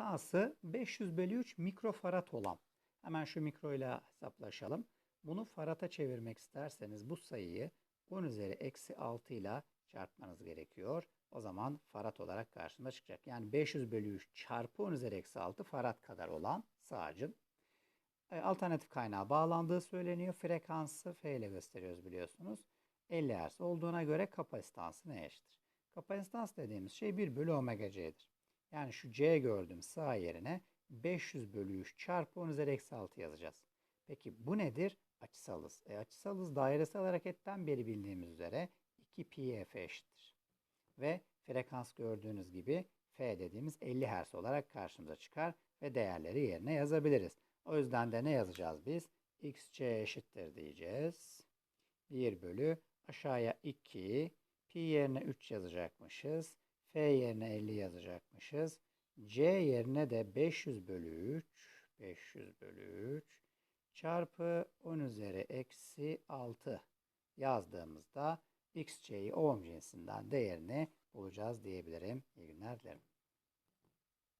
Sağsı 500 bölü 3 mikrofarad olan. Hemen şu mikroyla hesaplaşalım. Bunu farata çevirmek isterseniz bu sayıyı 10 üzeri eksi 6 ile çarpmanız gerekiyor. O zaman farad olarak karşımıza çıkacak. Yani 500 bölü 3 çarpı 10 üzeri eksi 6 farad kadar olan sağacın e, alternatif kaynağa bağlandığı söyleniyor. Frekansı F ile gösteriyoruz biliyorsunuz. 50 Hz olduğuna göre kapasitansı ne eşittir? Kapasitans dediğimiz şey 1 bölü omega c'dir. Yani şu c gördüğüm sağ yerine 500 bölü 3 çarpı 10 üzeri eksi 6 yazacağız. Peki bu nedir? Açısal hız. E, açısal hız dairesel hareketten beri bildiğimiz üzere 2 pi f eşittir. Ve frekans gördüğünüz gibi f dediğimiz 50 Hz olarak karşımıza çıkar ve değerleri yerine yazabiliriz. O yüzden de ne yazacağız biz? xc eşittir diyeceğiz. 1 bölü aşağıya 2 pi yerine 3 yazacakmışız. F yerine 50 yazacakmışız. c yerine de 500 bölü 3 500 bölü 3 çarpı 10 üzeri eksi 6 yazdığımızda xc'yi ohm cinsinden değerini bulacağız diyebilirim. İyi günler dilerim.